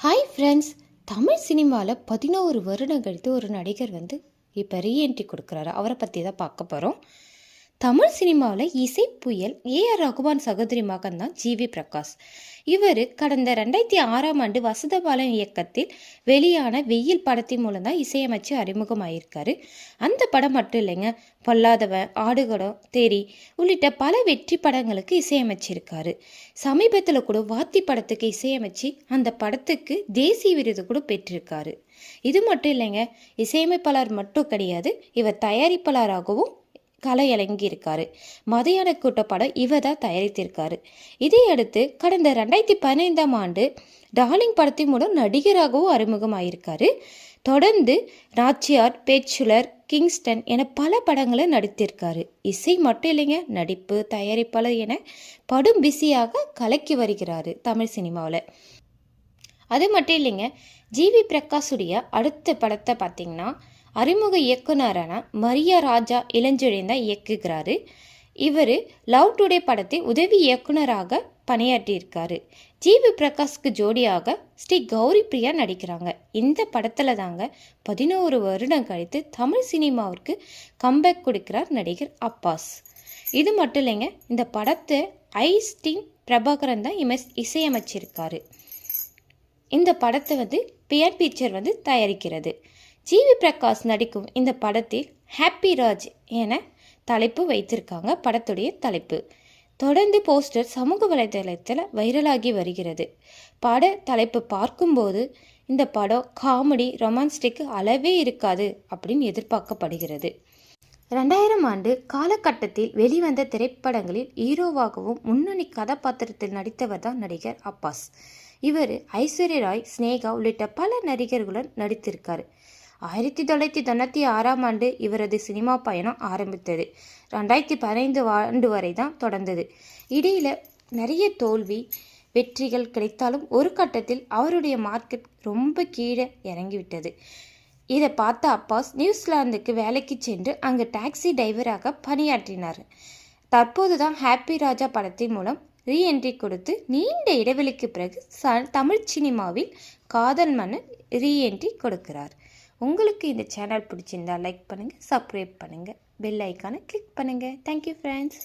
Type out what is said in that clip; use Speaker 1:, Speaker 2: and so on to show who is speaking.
Speaker 1: Hi friends Tamil சினிமாவில் பதினோரு வருடம் கழித்து ஒரு நடிகர் வந்து இப்போ ரீஎன்ட்ரி கொடுக்குறாரு. அவரை பற்றி தான் பார்க்க போகிறோம் தமிழ் சினிமாவில் இசை புயல் ஏஆர் ரகுமான் சகோதரி மகன் தான் ஜிவி பிரகாஷ். இவர் கடந்த ரெண்டாயிரத்தி ஆறாம் ஆண்டு வசதபாலன் இயக்கத்தில் வெளியான வெயில் படத்தின் மூலம் தான் இசையமைச்சு அறிமுகமாயிருக்காரு. அந்த படம் மட்டும் இல்லைங்க பொல்லாதவன் ஆடுகடம் தேரி உள்ளிட்ட பல வெற்றி படங்களுக்கு இசையமைச்சிருக்காரு. சமீபத்தில் கூட வாத்தி படத்துக்கு இசையமைச்சு அந்த படத்துக்கு தேசிய விருது கூட பெற்றிருக்காரு. இது மட்டும் இல்லைங்க இசையமைப்பாளர் மட்டும் கிடையாது இவர் தயாரிப்பாளராகவும் கலை இருக்காரு மதியான கூட்ட படம் இவர் தான் தயாரித்திருக்காரு. இதையடுத்து கடந்த ரெண்டாயிரத்தி பதினைந்தாம் ஆண்டு டார்லிங் படத்தின் மூலம் நடிகராகவும் அறிமுகமாயிருக்காரு. தொடர்ந்து நாச்சியார் பேச்சுலர் கிங்ஸ்டன் என பல படங்களை நடித்திருக்காரு. இசை மட்டும் இல்லைங்க நடிப்பு தயாரிப்பாளர் என படும் பிஸியாக கலக்கி வருகிறாரு தமிழ் சினிமாவில். அது மட்டும் இல்லைங்க ஜிவி பிரகாஷுடைய அடுத்த படத்தை பார்த்தீங்கன்னா அறிமுக இயக்குனரான மரியா ராஜா இளஞ்செழியன் தான் இயக்குகிறாரு. இவர் லவ் டுடே படத்தை உதவி இயக்குனராக பணியாற்றியிருக்காரு. ஜிவி பிரகாஷ்க்கு ஜோடியாக ஸ்ரீ கௌரி பிரியா நடிக்கிறாங்க. இந்த படத்தில் தாங்க பதினோரு வருடம் கழித்து தமிழ் சினிமாவிற்கு கம்பேக் கொடுக்கிறார் நடிகர் அப்பாஸ். இது மட்டும் இல்லைங்க இந்த படத்தை ஐஸ்டீன் பிரபாகரன் தான் இமஸ் இசையமைச்சிருக்காரு. இந்த படத்தை வந்து பியர் பிக்சர் வந்து தயாரிக்கிறது. ஜிவி பிரகாஷ் நடிக்கும் இந்த படத்தில் ஹாப்பி ராஜ் என தலைப்பு வைத்திருக்காங்க. படத்துடைய தலைப்பு. தொடர்ந்து போஸ்டர் சமூக வலைதளத்தில் வைரலாகி வருகிறது. பட தலைப்பு பார்க்கும்போது இந்த படம் காமெடி ரொமான்ஸ்டிக் அளவே இருக்காது அப்படின்னு எதிர்பார்க்கப்படுகிறது. ரெண்டாயிரம் ஆண்டு காலகட்டத்தில் வெளிவந்த திரைப்படங்களில் ஹீரோவாகவும் முன்னணி கதாபாத்திரத்தில் நடித்தவர் தான் நடிகர் அப்பாஸ். இவர் ஐஸ்வர்யா ராய் ஸ்னேகா உள்ளிட்ட பல நடிகர்களுடன் நடித்திருக்கார். ஆயிரத்தி தொள்ளாயிரத்தி தொண்ணூற்றி ஆறாம் ஆண்டு இவரது சினிமா பயணம் ஆரம்பித்தது. ரெண்டாயிரத்தி பதினைந்து ஆண்டு வரை தான் தொடர்ந்தது. இடையில் நிறைய தோல்வி வெற்றிகள் கிடைத்தாலும் ஒரு கட்டத்தில் அவருடைய மார்க்கெட் ரொம்ப கீழே இறங்கிவிட்டது. இதை பார்த்த அப்பாஸ் நியூசிலாந்துக்கு வேலைக்கு சென்று அங்கு டாக்ஸி டிரைவராக பணியாற்றினார். தற்போது தான் ஹாப்பி ராஜா படத்தின் மூலம் ரீஎன்ட்ரி கொடுத்து நீண்ட இடைவெளிக்கு பிறகு ச தமிழ் சினிமாவில் காதல் மன்னன் ரீஎன்ட்ரி கொடுக்கிறார். உங்களுக்கு இந்த சேனல் பிடிச்சிருந்தா லைக் பண்ணுங்கள் சப்ஸ்கிரைப் பண்ணுங்கள் பெல் ஐக்கானை கிளிக் பண்ணுங்கள் தேங்க்யூ ஃப்ரெண்ட்ஸ்